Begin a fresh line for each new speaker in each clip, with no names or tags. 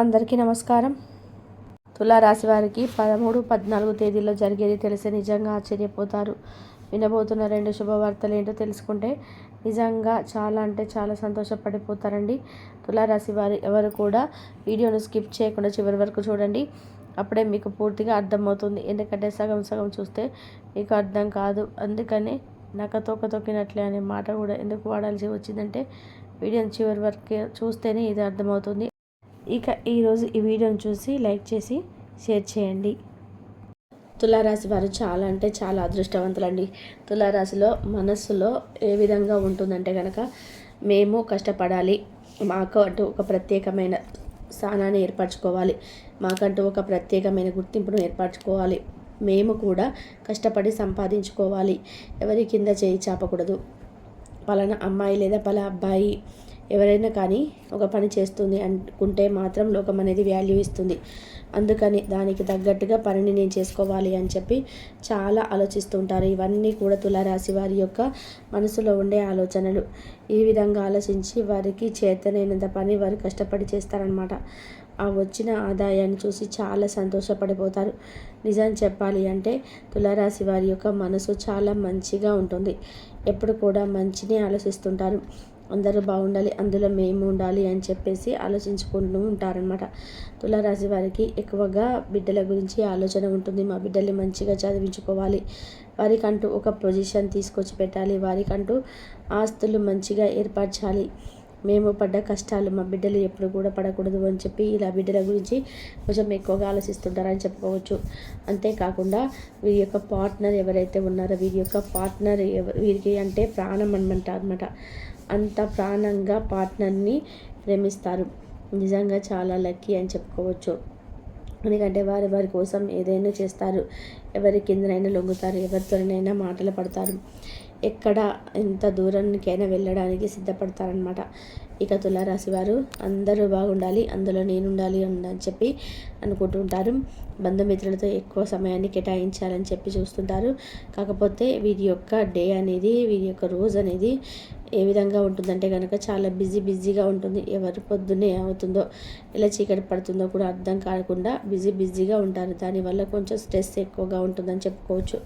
అందరికీ నమస్కారం. తులారాశి వారికి పదమూడు పద్నాలుగు తేదీల్లో జరిగేది తెలిసి నిజంగా ఆశ్చర్యపోతారు. వినబోతున్న రెండు శుభవార్తలు ఏంటో తెలుసుకుంటే నిజంగా చాలా అంటే చాలా సంతోషపడిపోతారండి. తులారాశి వారి ఎవరు కూడా వీడియోను స్కిప్ చేయకుండా చివరి వరకు చూడండి. అప్పుడే మీకు పూర్తిగా అర్థమవుతుంది. ఎందుకంటే సగం సగం చూస్తే మీకు అర్థం కాదు. అందుకని నక తోక తొక్కినట్లే అనే మాట కూడా ఎందుకు వాడాల్సి వచ్చిందంటే వీడియోని చివరి వరకు చూస్తేనే ఇది అర్థమవుతుంది. ఇక ఈరోజు ఈ వీడియోని చూసి లైక్ చేసి షేర్ చేయండి. తులారాశి వారు చాలా అంటే చాలా అదృష్టవంతులండి. తులారాశిలో మనస్సులో ఏ విధంగా ఉంటుందంటే కనుక మేము కష్టపడాలి. మాకు అంటూ ఒక ప్రత్యేకమైన స్థానాన్ని ఏర్పరచుకోవాలి. మాకంటూ ఒక ప్రత్యేకమైన గుర్తింపును ఏర్పరచుకోవాలి. మేము కూడా కష్టపడి సంపాదించుకోవాలి. ఎవరి కింద చేయి చాపకూడదు. పలానా అమ్మాయి లేదా పలా అబ్బాయి ఎవరైనా కానీ ఒక పని చేస్తుంది అనుకుంటే మాత్రం లోకం అనేది వాల్యూ ఇస్తుంది. అందుకని దానికి తగ్గట్టుగా పనిని నేను చేసుకోవాలి అని చెప్పి చాలా ఆలోచిస్తుంటారు. ఇవన్నీ కూడా తులారాశి వారి యొక్క మనసులో ఉండే ఆలోచనలు. ఈ విధంగా ఆలోచించి వారికి చేతనైనంత పని వారు కష్టపడి చేస్తారనమాట ఆ వచ్చిన ఆదాయాన్ని చూసి చాలా సంతోషపడిపోతారు. నిజం చెప్పాలి అంటే తులారాశి వారి యొక్క మనసు చాలా మంచిగా ఉంటుంది. ఎప్పుడు కూడా మంచిని ఆలోచిస్తుంటారు. అందరూ బాగుండాలి అందులో మేము ఉండాలి అని చెప్పేసి ఆలోచించుకుంటూ ఉంటారనమాట తులారాశి వారికి ఎక్కువగా బిడ్డల గురించి ఆలోచన ఉంటుంది. మా బిడ్డల్ని మంచిగా చదివించుకోవాలి. వారికంటూ ఒక పొజిషన్ తీసుకొచ్చి పెట్టాలి. వారికంటూ ఆస్తులు మంచిగా ఏర్పరచాలి. మేము పడ్డ కష్టాలు మా బిడ్డలు ఎప్పుడు కూడా పడకూడదు అని చెప్పి ఇలా బిడ్డల గురించి కొంచెం ఎక్కువగా ఆలోచిస్తుంటారని చెప్పుకోవచ్చు. అంతేకాకుండా వీరి యొక్క పార్ట్నర్ ఎవరైతే ఉన్నారో వీరి యొక్క పార్ట్నర్ వీరికి అంటే ప్రాణం అనమాట అనమాట అంత ప్రాణంగా పార్ట్నర్ని ప్రేమిస్తారు. నిజంగా చాలా లక్కీ అని చెప్పుకోవచ్చు. ఎందుకంటే వారు వారి కోసం ఏదైనా చేస్తారు. ఎవరి కిందనైనా లొంగుతారు. ఎవరితోనైనా మాటలు పడతారు. ఎక్కడ ఎంత దూరానికైనా వెళ్ళడానికి సిద్ధపడతారనమాట ఇక తులారాశి వారు అందరూ బాగుండాలి అందులో నేను ఉండాలి అని చెప్పి అనుకుంటుంటారు బంధుమిత్రులతో ఎక్కువ సమయాన్ని కేటాయించాలని చెప్పి చూస్తుంటారు. కాకపోతే వీరి యొక్క డే అనేది వీరి యొక్క రోజు అనేది ఏ విధంగా ఉంటుందంటే కనుక చాలా బిజీ బిజీగా ఉంటుంది. ఎవరు పొద్దున్నే అవుతుందో ఎలా చీకటి పడుతుందో కూడా అర్థం కాకుండా బిజీ బిజీగా ఉంటారు. దానివల్ల కొంచెం స్ట్రెస్ ఎక్కువగా ఉంటుందని చెప్పుకోవచ్చు.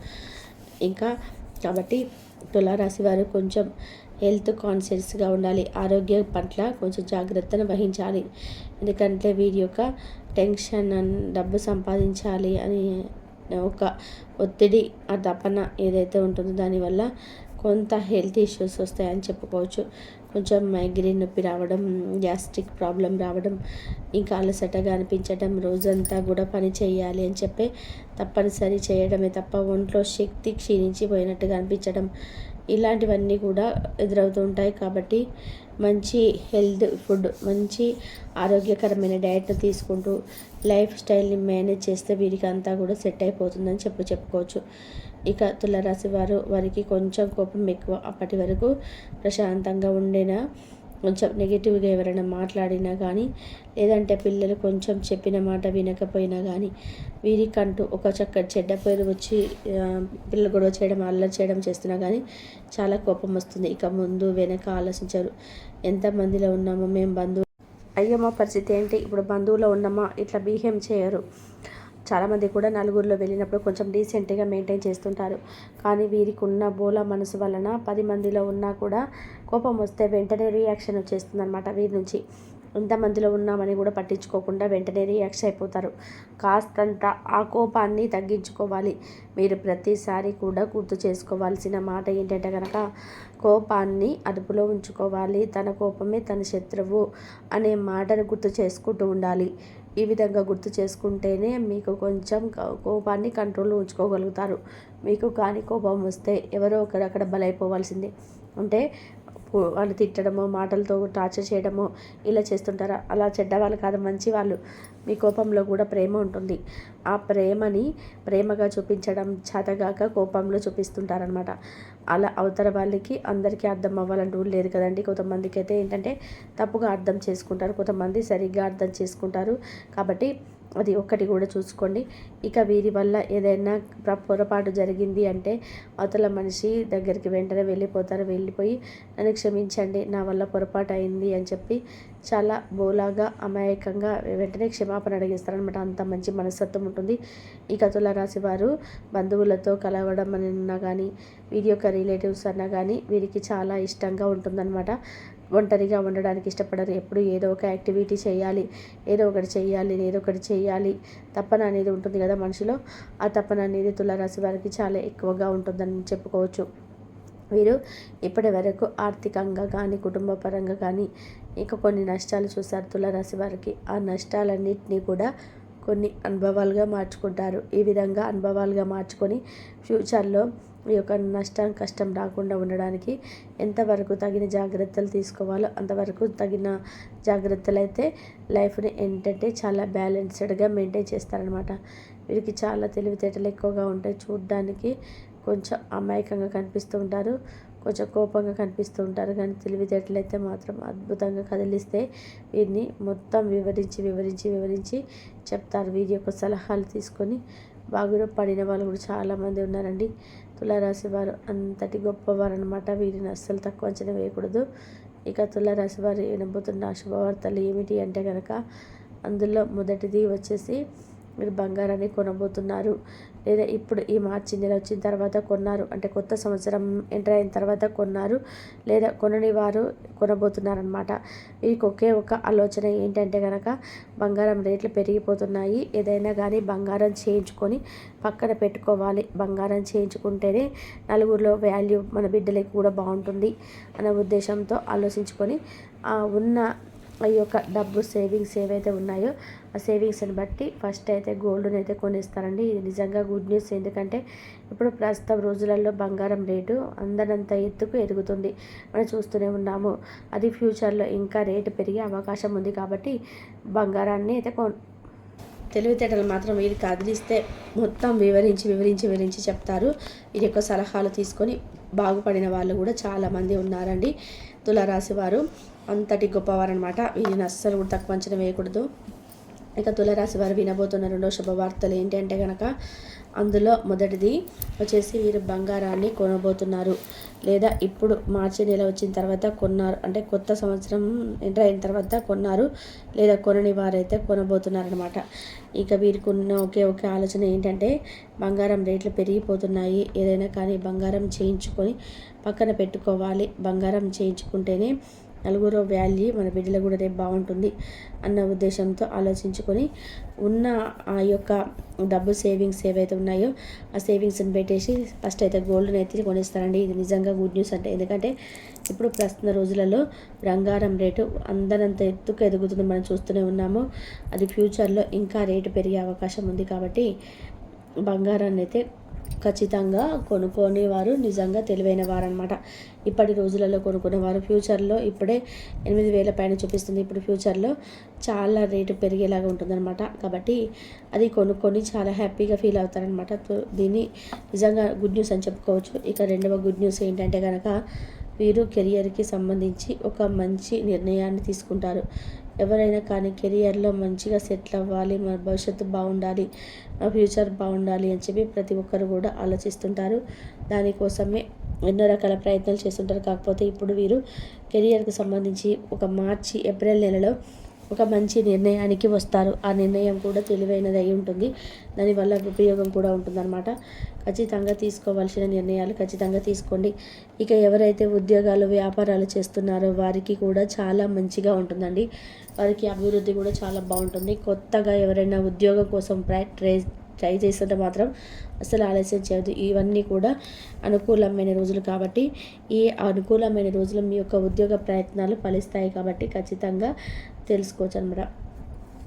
ఇంకా కాబట్టి తులారాశి వారు కొంచెం హెల్త్ కాన్షియస్గా ఉండాలి. ఆరోగ్యం పట్ల కొంచెం జాగ్రత్తను వహించాలి. ఎందుకంటే వీరి యొక్క టెన్షన్ డబ్బు సంపాదించాలి అని ఒక ఒత్తిడి ఆ తపన ఏదైతే ఉంటుందో దానివల్ల కొంత హెల్త్ ఇష్యూస్ వస్తాయని చెప్పుకోవచ్చు. కొంచెం మైగ్రేన్ నొప్పి రావడం గ్యాస్ట్రిక్ ప్రాబ్లం రావడం ఇంకా అలసటగా అనిపించడం రోజంతా కూడా పని చేయాలి అని చెప్పి తప్పనిసరి చేయడమే తప్ప ఒంట్లో శక్తి క్షీణించిపోయినట్టుగా అనిపించడం ఇలాంటివన్నీ కూడా ఎదురవుతూ ఉంటాయి. కాబట్టి మంచి హెల్త్ ఫుడ్ మంచి ఆరోగ్యకరమైన డైట్ను తీసుకుంటూ లైఫ్ స్టైల్ని మేనేజ్ చేస్తే వీరికి అంతా కూడా సెట్ అయిపోతుందని చెప్పు చెప్పుకోవచ్చు. ఇక తులరాశి వారు వారికి కొంచెం కోపం ఎక్కువ. అప్పటి వరకు ప్రశాంతంగా ఉండేనా? కొంచెం నెగిటివ్గా ఎవరైనా మాట్లాడినా కానీ లేదంటే పిల్లలు కొంచెం చెప్పిన మాట వినకపోయినా కానీ వీరికంటూ ఒక చక్క చెడ్డ పేరు వచ్చి పిల్లలు గొడవ చేయడం అల్లరి చేయడం చేస్తున్నా కానీ చాలా కోపం వస్తుంది. ఇక ముందు వెనక ఆలోచించరు. ఎంతమందిలో ఉన్నామో మేము బంధువు అయ్యమ్మ పరిస్థితి ఏంటి? ఇప్పుడు బంధువులో ఉన్నామా? ఇట్లా బిహేవ్ చేయరు. చాలామంది కూడా నలుగురిలో వెళ్ళినప్పుడు కొంచెం డీసెంట్గా మెయింటైన్ చేస్తుంటారు. కానీ వీరికి ఉన్న బోల మనసు వలన పది మందిలో ఉన్నా కూడా కోపం వస్తే వెంటనే రియాక్షన్ వచ్చేస్తుంది అనమాట వీరి నుంచి. ఎంతమందిలో ఉన్నామని కూడా పట్టించుకోకుండా వెంటనే రియాక్ట్ అయిపోతారు. కాస్తంత ఆ కోపాన్ని తగ్గించుకోవాలి. మీరు ప్రతిసారి కూడా గుర్తు చేసుకోవాల్సిన మాట ఏంటంటే కనుక కోపాన్ని అదుపులో ఉంచుకోవాలి. తన కోపమే తన శత్రువు అనే మాటను గుర్తు చేసుకుంటూ ఉండాలి. ఈ విధంగా గుర్తు చేసుకుంటేనే మీకు కొంచెం కోపాన్ని కంట్రోల్లో ఉంచుకోగలుగుతారు. మీకు కానీ కోపం వస్తే ఎవరో ఒకరక్కడ బలైపోవాల్సిందే. అంటే వాళ్ళు తిట్టడమో మాటలతో టార్చర్ చేయడమో ఇలా చేస్తుంటారు? అలా చెడ్డ వాళ్ళు కాదు మంచి వాళ్ళు మీ కోపంలో కూడా ప్రేమ ఉంటుంది. ఆ ప్రేమని ప్రేమగా చూపించడం చేతగాక కోపంలో చూపిస్తుంటారనమాట అలా అవతల వాళ్ళకి అందరికీ అర్థం అవ్వాలని రూల్ లేదు కదండి. కొంతమందికి అయితే ఏంటంటే తప్పుగా అర్థం చేసుకుంటారు. కొంతమంది సరిగ్గా అర్థం చేసుకుంటారు. కాబట్టి అది ఒక్కటి కూడా చూసుకోండి. ఇక వీరి వల్ల ఏదైనా ప్ర- పొరపాటు జరిగింది అంటే అవతల మనిషి దగ్గరికి వెంటనే వెళ్ళిపోతారు. వెళ్ళిపోయి నన్ను క్షమించండి నా వల్ల పొరపాటు అయింది అని చెప్పి చాలా బోలాగా అమాయకంగా వెంటనే క్షమాపణ అడిగిస్తారనమాట అంత మంచి మనస్తత్వం ఉంటుంది. ఈ కథల రాశి వారు బంధువులతో కలవడం అని కానీ వీరి యొక్క రిలేటివ్స్ అన్నా కానీ వీరికి చాలా ఇష్టంగా ఉంటుందన్నమాట. ఒంటరిగా ఉండడానికి ఇష్టపడరు. ఎప్పుడు ఏదో ఒక యాక్టివిటీ చేయాలి. ఏదో ఒకటి చేయాలి. ఏదో ఒకటి చేయాలి. తపన అనేది ఉంటుంది కదా మనిషిలో. ఆ తపన అనేది తులారాశి వారికి చాలా ఎక్కువగా ఉంటుందని చెప్పుకోవచ్చు. వీరు ఇప్పటి వరకు ఆర్థికంగా కానీ కుటుంబ పరంగా కానీ ఇంకా కొన్ని నష్టాలు చూస్తారు తులారాశి వారికి. ఆ నష్టాలన్నింటినీ కూడా కొన్ని అనుభవాలుగా మార్చుకుంటారు. ఈ విధంగా అనుభవాలుగా మార్చుకొని ఫ్యూచర్లో ఈ యొక్క నష్టం కష్టం రాకుండా ఉండడానికి ఎంతవరకు తగిన జాగ్రత్తలు తీసుకోవాలో అంతవరకు తగిన జాగ్రత్తలు అయితే లైఫ్ని ఏంటంటే చాలా బ్యాలెన్స్డ్గా మెయింటైన్ చేస్తారనమాట వీరికి చాలా తెలివితేటలు ఎక్కువగా ఉంటాయి. చూడడానికి కొంచెం అమాయకంగా కనిపిస్తూ ఉంటారు. కొంచెం కోపంగా కనిపిస్తూ ఉంటారు. కానీ తెలివితేటలు అయితే మాత్రం అద్భుతంగా కదిలిస్తే వీరిని మొత్తం వివరించి వివరించి వివరించి చెప్తారు. వీరి యొక్క సలహాలు తీసుకొని బాగా పడిన వాళ్ళు కూడా చాలామంది ఉన్నారండి. తులారాశి వారు అంతటి గొప్పవారు అనమాట వీరిని అస్సలు తక్కువ అంచనా వేయకూడదు. ఇక తులారాశి వారు వినబోతున్న శుభవార్తలు ఏమిటి అంటే కనుక అందులో మొదటిది వచ్చేసి మీరు బంగారాన్ని కొనబోతున్నారు. లేదా ఇప్పుడు ఈ మార్చి నెల వచ్చిన తర్వాత కొన్నారు. అంటే కొత్త సంవత్సరం ఎంటర్ అయిన తర్వాత కొన్నారు. లేదా కొనని వారు కొనబోతున్నారనమాట వీరికి ఒకే ఒక ఆలోచన ఏంటంటే కనుక బంగారం రేట్లు పెరిగిపోతున్నాయి. ఏదైనా కానీ బంగారం చేయించుకొని పక్కన పెట్టుకోవాలి. బంగారం చేయించుకుంటేనే నలుగురిలో వాల్యూ మన బిడ్డలకి కూడా బాగుంటుంది అనే ఉద్దేశంతో ఆలోచించుకొని ఉన్న ఈ యొక్క డబ్బు సేవింగ్స్ ఏవైతే ఉన్నాయో సేవింగ్స్ని బట్టి ఫస్ట్ అయితే గోల్డ్ని అయితే కొనిస్తారండి. ఇది నిజంగా గుడ్ న్యూస్. ఎందుకంటే ఇప్పుడు ప్రస్తుతం రోజులలో బంగారం రేటు అందనంత ఎత్తుకు ఎదుగుతుంది. మనం చూస్తూనే ఉన్నాము. అది ఫ్యూచర్లో ఇంకా రేటు పెరిగే అవకాశం ఉంది కాబట్టి బంగారాన్ని అయితే కొ తెలివితేటలు మాత్రం ఇది కదిలిస్తే మొత్తం వివరించి వివరించి వివరించి చెప్తారు. ఇది యొక్క సలహాలు తీసుకొని బాగుపడిన వాళ్ళు కూడా చాలామంది ఉన్నారండి. తులారాశి వారు అంతటి గొప్పవారు అనమాట వీరిని అస్సలు కూడా తక్కువ అంచనా వేయకూడదు. ఇక తులరాశి వారు వినబోతున్న రెండో శుభవార్తలు ఏంటంటే కనుక అందులో మొదటిది వచ్చేసి వీరు బంగారాన్ని కొనబోతున్నారు. లేదా ఇప్పుడు మార్చి నెల వచ్చిన తర్వాత కొన్నారు. అంటే కొత్త సంవత్సరం ఎంటర్ అయిన తర్వాత కొన్నారు. లేదా కొనని వారైతే కొనబోతున్నారనమాట ఇక వీరికి ఉన్న ఒకే ఒకే ఆలోచన ఏంటంటే బంగారం రేట్లు పెరిగిపోతున్నాయి. ఏదైనా కానీ బంగారం చేయించుకొని పక్కన పెట్టుకోవాలి. బంగారం చేయించుకుంటేనే నలుగురు వ్యాల్యూ మన బిడ్డలు కూడా రేపు బాగుంటుంది అన్న ఉద్దేశంతో ఆలోచించుకొని ఉన్న ఆ యొక్క డబ్బు సేవింగ్స్ ఏవైతే ఉన్నాయో ఆ సేవింగ్స్ని పెట్టేసి ఫస్ట్ అయితే గోల్డ్ని అయితే కొనిస్తారండి. ఇది నిజంగా గుడ్ న్యూస్ అంటే. ఎందుకంటే ఇప్పుడు ప్రస్తుత రోజులలో బంగారం రేటు అందరంత ఎత్తుకు ఎదుగుతుంది మనం చూస్తూనే ఉన్నాము. అది ఫ్యూచర్లో ఇంకా రేటు పెరిగే అవకాశం ఉంది కాబట్టి బంగారాన్ని అయితే ఖచ్చితంగా కొనుక్కొని వారు నిజంగా తెలివైన వారు అనమాట ఇప్పటి రోజులలో కొనుక్కునేవారు. ఫ్యూచర్లో ఇప్పుడే ఎనిమిది వేల పైన చూపిస్తుంది. ఇప్పుడు ఫ్యూచర్లో చాలా రేటు పెరిగేలాగా ఉంటుందన్నమాట. కాబట్టి అది కొనుక్కొని చాలా హ్యాపీగా ఫీల్ అవుతారనమాట దీన్ని నిజంగా గుడ్ న్యూస్ అని చెప్పుకోవచ్చు. ఇక రెండవ గుడ్ న్యూస్ ఏంటంటే కనుక వీరు కెరియర్కి సంబంధించి ఒక మంచి నిర్ణయాన్ని తీసుకుంటారు. ఎవరైనా కానీ కెరియర్లో మంచిగా సెటిల్ అవ్వాలి మన భవిష్యత్తు బాగుండాలి మా ఫ్యూచర్ బాగుండాలి అని చెప్పి ప్రతి ఒక్కరు కూడా ఆలోచిస్తుంటారు. దానికోసమే ఎన్నో రకాల ప్రయత్నాలు చేస్తుంటారు. కాకపోతే ఇప్పుడు వీరు కెరియర్కు సంబంధించి ఒక మార్చి ఏప్రిల్ నెలలో ఒక మంచి నిర్ణయానికి వస్తారు. ఆ నిర్ణయం కూడా తెలివైనది అయి ఉంటుంది. దానివల్ల ఉపయోగం కూడా ఉంటుందన్నమాట. ఖచ్చితంగా తీసుకోవాల్సిన నిర్ణయాలు ఖచ్చితంగా తీసుకోండి. ఇక ఎవరైతే ఉద్యోగాలు వ్యాపారాలు చేస్తున్నారో వారికి కూడా చాలా మంచిగా ఉంటుందండి. వారికి అభివృద్ధి కూడా చాలా బాగుంటుంది. కొత్తగా ఎవరైనా ఉద్యోగం కోసం ట్రై ట్రై చేస్తుంటే మాత్రం అసలు ఆలస్యం చేయదు. ఇవన్నీ కూడా అనుకూలమైన రోజులు కాబట్టి ఈ అనుకూలమైన రోజులు మీ యొక్క ఉద్యోగ ప్రయత్నాలు ఫలిస్తాయి కాబట్టి ఖచ్చితంగా తెలుసుకోవచ్చు అనమాట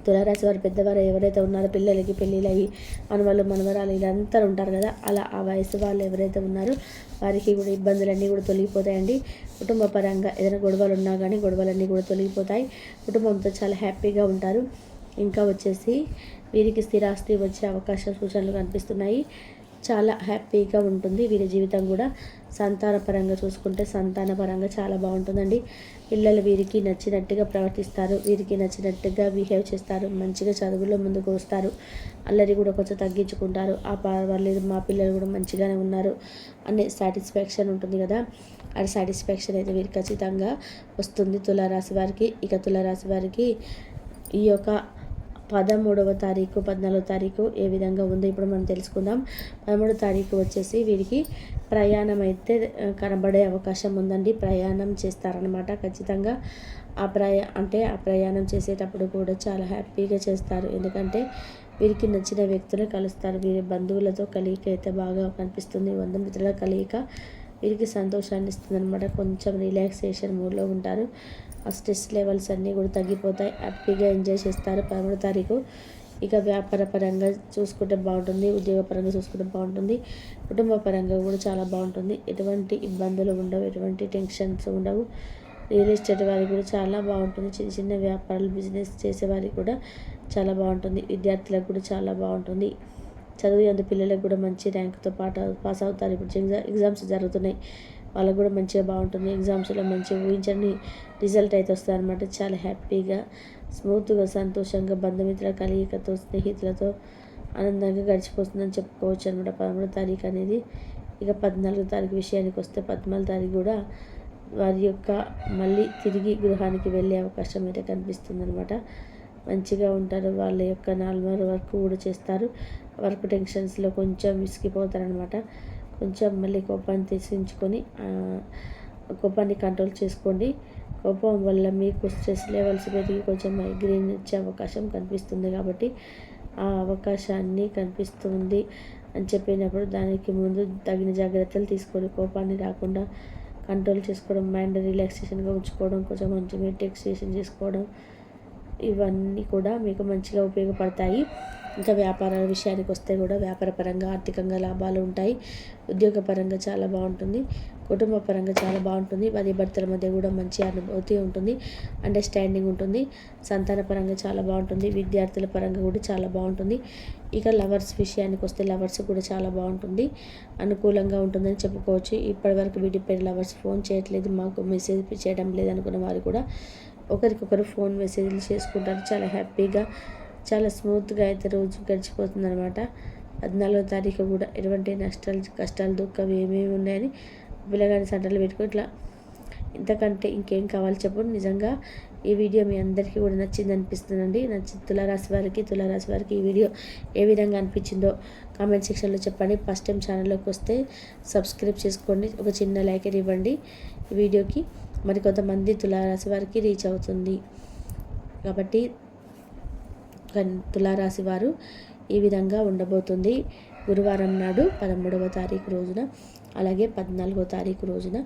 తులారాశి వారు పెద్దవారు ఎవరైతే ఉన్నారో పిల్లలకి పెళ్ళిళ్ళు మనవాళ్ళు మనవరాలు ఇదంతా ఉంటారు కదా అలా ఆ వయసు వాళ్ళు ఎవరైతే ఉన్నారో వారికి కూడా ఇబ్బందులన్నీ కూడా తొలగిపోతాయండి. కుటుంబ పరంగా ఏదైనా గొడవలు ఉన్నా కానీ గొడవలన్నీ కూడా తొలగిపోతాయి. కుటుంబంతో చాలా హ్యాపీగా ఉంటారు. ఇంకా వచ్చేసి వీరికి స్థిరాస్తి వచ్చే అవకాశ సూచనలు కనిపిస్తున్నాయి. చాలా హ్యాపీగా ఉంటుంది వీరి జీవితం కూడా. సంతానపరంగా చూసుకుంటే సంతానపరంగా చాలా బాగుంటుందండి. పిల్లలు వీరికి నచ్చినట్టుగా ప్రవర్తిస్తారు. వీరికి నచ్చినట్టుగా బిహేవ్ చేస్తారు. మంచిగా చదువులో ముందుకు వస్తారు. అల్లరి కూడా కొంచెం తగ్గించుకుంటారు. ఆ పర్వాలేదు మా పిల్లలు కూడా మంచిగానే ఉన్నారు అనే సాటిస్ఫాక్షన్ ఉంటుంది కదా. ఆ సాటిస్ఫాక్షన్ అయితే వీరికి ఖచ్చితంగా వస్తుంది తులారాశి వారికి. ఇక తులారాశి వారికి ఈ యొక్క పదమూడవ తారీఖు పద్నాలుగో తారీఖు ఏ విధంగా ఉందో ఇప్పుడు మనం తెలుసుకుందాం. పదమూడవ తారీఖు వచ్చేసి వీరికి ప్రయాణం అయితే కనబడే అవకాశం ఉందండి. ప్రయాణం చేస్తారనమాట ఖచ్చితంగా ఆ ప్రయా అంటే ఆ ప్రయాణం చేసేటప్పుడు కూడా చాలా హ్యాపీగా చేస్తారు. ఎందుకంటే వీరికి నచ్చిన వ్యక్తులు కలుస్తారు. వీరి బంధువులతో కలియిక అయితే బాగా కనిపిస్తుంది. బంధుమిత్రుల కలియిక వీరికి సంతోషాన్ని ఇస్తుంది అనమాట కొంచెం రిలాక్సేషన్ మూడ్లో ఉంటారు. స్ట్రెస్ లెవెల్స్ అన్నీ కూడా తగ్గిపోతాయి. హ్యాపీగా ఎంజాయ్ చేస్తారు. పదమూడు తారీఖు ఇక వ్యాపార పరంగా చూసుకుంటే బాగుంటుంది. ఉద్యోగ పరంగా చూసుకుంటే బాగుంటుంది. కుటుంబ పరంగా కూడా చాలా బాగుంటుంది. ఎటువంటి ఇబ్బందులు ఉండవు. ఎటువంటి టెన్షన్స్ ఉండవు. రియల్ ఎస్టేట్ వారికి కూడా చాలా బాగుంటుంది. చిన్న చిన్న వ్యాపారాలు బిజినెస్ చేసేవారికి కూడా చాలా బాగుంటుంది. విద్యార్థులకు కూడా చాలా బాగుంటుంది. చదువు ఎందు పిల్లలకు కూడా మంచి ర్యాంక్తో పాటు పాస్ అవుతారు. ఇప్పుడు ఎగ్జామ్స్ జరుగుతున్నాయి. వాళ్ళకు కూడా మంచిగా బాగుంటుంది. ఎగ్జామ్స్లో మంచిగా ఊహించని రిజల్ట్ అయితే వస్తుంది అనమాట చాలా హ్యాపీగా స్మూత్గా సంతోషంగా బంధుమిత్రుల కలియికతో స్నేహితులతో ఆనందంగా గడిచిపోతుందని చెప్పుకోవచ్చు అనమాట పదమూడో తారీఖు అనేది ఇక పద్నాలుగో తారీఖు విషయానికి వస్తే పద్నాలుగు తారీఖు కూడా వారి యొక్క మళ్ళీ తిరిగి గృహానికి వెళ్ళే అవకాశం అయితే కనిపిస్తుంది అనమాట మంచిగా ఉంటారు. వాళ్ళ యొక్క నాలుగు వర్క్ కూడా చేస్తారు. వర్క్ టెన్షన్స్లో కొంచెం విసిగిపోతారనమాట కొంచెం మళ్ళీ కోపాన్ని తీసించుకొని కోపాన్ని కంట్రోల్ చేసుకోండి. కోపం వల్ల మీకు స్ట్రెస్ లెవెల్స్ పెరిగి కొంచెం మైగ్రేన్ వచ్చే అవకాశం కనిపిస్తుంది కాబట్టి ఆ అవకాశాన్ని కనిపిస్తుంది అని చెప్పినప్పుడు దానికి ముందు తగిన జాగ్రత్తలు తీసుకొని కోపాన్ని రాకుండా కంట్రోల్ చేసుకోవడం మైండ్ రిలాక్సేషన్గా ఉంచుకోవడం కొంచెం మంచి మెడిటేషన్ చేసుకోవడం ఇవన్నీ కూడా మీకు మంచిగా ఉపయోగపడతాయి. ఇంకా వ్యాపారాల విషయానికి వస్తే కూడా వ్యాపార పరంగా ఆర్థికంగా లాభాలు ఉంటాయి. ఉద్యోగ పరంగా చాలా బాగుంటుంది. కుటుంబ పరంగా చాలా బాగుంటుంది. భార్య భర్తల మధ్య కూడా మంచి అనుభూతి ఉంటుంది. అండర్స్టాండింగ్ ఉంటుంది. సంతాన పరంగా చాలా బాగుంటుంది. విద్యార్థుల పరంగా కూడా చాలా బాగుంటుంది. ఇక లవర్స్ విషయానికి వస్తే లవర్స్ కూడా చాలా బాగుంటుంది. అనుకూలంగా ఉంటుందని చెప్పుకోవచ్చు. ఇప్పటివరకు వీటిపై లవర్స్ ఫోన్ చేయట్లేదు. మాకు మెసేజ్ చేయడం లేదనుకున్న వారు కూడా ఒకరికొకరు ఫోన్ మెసేజ్లు చేసుకుంటారు. చాలా హ్యాపీగా చాలా స్మూత్గా అయితే రోజు గడిచిపోతుంది అనమాట పద్నాలుగో తారీఖు కూడా ఎటువంటి నష్టాలు కష్టాలు దుఃఖం ఏమేమి ఉన్నాయని పిల్లగాని సంటలు పెట్టుకుని ఇట్లా ఇంతకంటే ఇంకేం కావాలి చెప్పండి నిజంగా ఈ వీడియో మీ అందరికీ కూడా నచ్చింది అనిపిస్తుందండి. నచ్చి తులారాశి వారికి తులారాశి వారికి ఈ వీడియో ఏ విధంగా అనిపించిందో కామెంట్ సెక్షన్లో చెప్పండి. ఫస్ట్ టైం ఛానల్లోకి వస్తే సబ్స్క్రైబ్ చేసుకోండి. ఒక చిన్న లైక్ ఇవ్వండి ఈ వీడియోకి. మరి కొంతమంది తులారాశి వారికి రీచ్ అవుతుంది. కాబట్టి తులారాశి వారు ఈ విధంగా ఉండబోతుంది. గురువారం నాడు పదమూడవ తారీఖు రోజున అలాగే పద్నాలుగో తారీఖు రోజున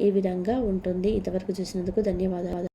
ఈ విధంగా ఉంటుంది. ఇంతవరకు చూసినందుకు ధన్యవాదాలు.